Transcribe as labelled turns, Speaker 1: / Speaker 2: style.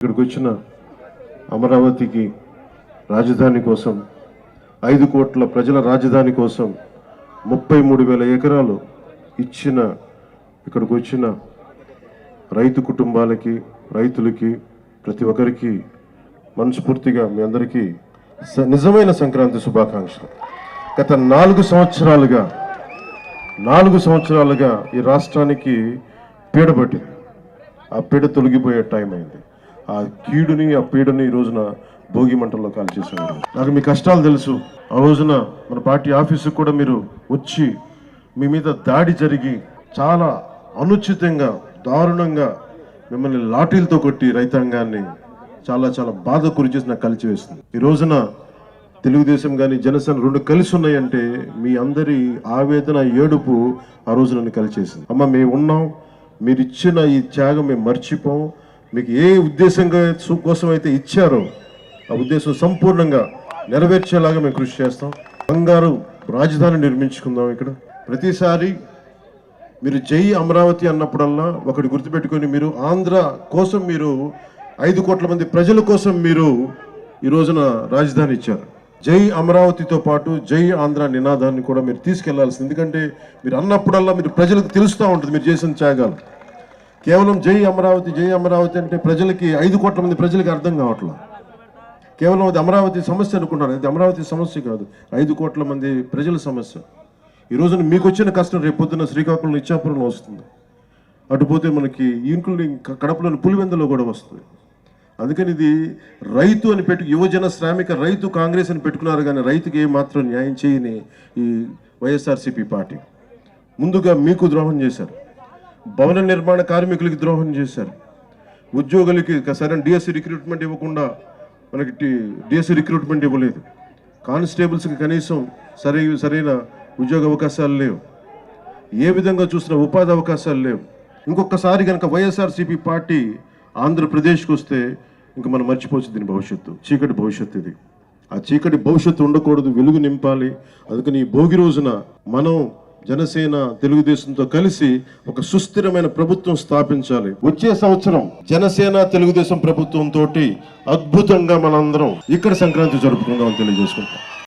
Speaker 1: ఇక్కడికి వచ్చిన అమరావతికి రాజధాని కోసం ఐదు కోట్ల ప్రజల రాజధాని కోసం ముప్పై మూడు వేల ఎకరాలు ఇచ్చిన ఇక్కడికి వచ్చిన రైతు కుటుంబాలకి రైతులకి ప్రతి ఒక్కరికి మనస్ఫూర్తిగా మీ అందరికీ స- నిజమైన సంక్రాంతి శుభాకాంక్షలు. గత నాలుగు సంవత్సరాలుగా నాలుగు సంవత్సరాలుగా ఈ రాష్ట్రానికి పీడబట్టింది ఆ పీడ తొలగిపోయే టైం అయింది. ఆ కీడుని ఆ పీడని ఈ రోజున భోగి మంటల్లో కాల్ చేశారు నాకు మీ కష్టాలు తెలుసు. ఆ రోజున మన పార్టీ ఆఫీసుకు కూడా మీరు వచ్చి మీ మీద దాడి జరిగి చాలా అనుచితంగా దారుణంగా మిమ్మల్ని లాఠీలతో కొట్టి రైతాంగాన్ని చాలా చాలా బాధ గురి చేసి నాకు కలిసి వేస్తుంది ఈ రోజున తెలుగుదేశం కానీ జనసేన రెండు కలిసి ఉన్నాయంటే మీ అందరి ఆవేదన ఏడుపు ఆ రోజు నన్ను కలిచేసింది. అమ్మ మేము ఉన్నాం. మీరు ఇచ్చిన ఈ త్యాగం మేము మర్చిపోం. మీకు ఏ ఉద్దేశంగా కోసం అయితే ఇచ్చారో ఆ ఉద్దేశం సంపూర్ణంగా నెరవేర్చేలాగా మేము కృషి చేస్తాం. బంగారు రాజధాని నిర్మించుకుందాం ఇక్కడ. ప్రతిసారి మీరు జై అమరావతి అన్నప్పుడల్లా ఒకటి గుర్తుపెట్టుకొని మీరు ఆంధ్ర కోసం మీరు ఐదు కోట్ల మంది ప్రజల కోసం మీరు ఈ రోజున రాజధాని ఇచ్చారు. జై అమరావతితో పాటు జై ఆంధ్ర నినాదాన్ని కూడా మీరు తీసుకెళ్ళాల్సింది. ఎందుకంటే మీరు అన్నప్పుడల్లా మీరు ప్రజలకు తెలుస్తూ ఉంటుంది మీరు చేసిన త్యాగాలు. కేవలం జై అమరావతి జై అమరావతి అంటే ప్రజలకి ఐదు కోట్ల మంది ప్రజలకి అర్థం కావట్లేదు కేవలం అది అమరావతి సమస్య అనుకుంటారు అది అమరావతి సమస్య కాదు. ఐదు కోట్ల మంది ప్రజల సమస్య. ఈ రోజున మీకు వచ్చిన కష్టం రేపు పొద్దున్న శ్రీకాకుళం ఇచ్చాపురంలో వస్తుంది. అటుపోతే మనకి ఇంక్లూడింగ్ కడపలోని పులివెందులో కూడా వస్తుంది. అందుకని ఇది రైతు అని పెట్టు యువజన శ్రామిక రైతు కాంగ్రెస్ అని పెట్టుకున్నారు కానీ రైతుకి ఏమాత్రం న్యాయం చేయని ఈ వైఎస్ఆర్సీపీ పార్టీ. ముందుగా మీకు ద్రోహం చేశారు. భవన నిర్మాణ కార్మికులకి ద్రోహం చేశారు. ఉద్యోగులకి సరైన డిఎస్సి రిక్రూట్మెంట్ ఇవ్వకుండా మనకి డిఎస్సి రిక్రూట్మెంట్ ఇవ్వలేదు. కానిస్టేబుల్స్కి కనీసం సరై సరైన ఉద్యోగ అవకాశాలు లేవు. ఏ విధంగా చూసినా ఉపాధి అవకాశాలు లేవు. ఇంకొకసారి కనుక వైఎస్ఆర్సీపీ పార్టీ ఆంధ్రప్రదేశ్కి వస్తే ఇంకా మనం మర్చిపోవచ్చు దీని భవిష్యత్తు చీకటి భవిష్యత్తు ఇది. ఆ చీకటి భవిష్యత్తు ఉండకూడదు వెలుగు నింపాలి. అందుకని ఈ భోగి రోజున మనం జనసేన తెలుగుదేశంతో కలిసి ఒక సుస్థిరమైన ప్రభుత్వం స్థాపించాలి. వచ్చే సంవత్సరం జనసేన తెలుగుదేశం ప్రభుత్వం తోటి అద్భుతంగా మనందరం ఇక్కడ సంక్రాంతి జరుపుకుందామని తెలియజేసుకుంటాం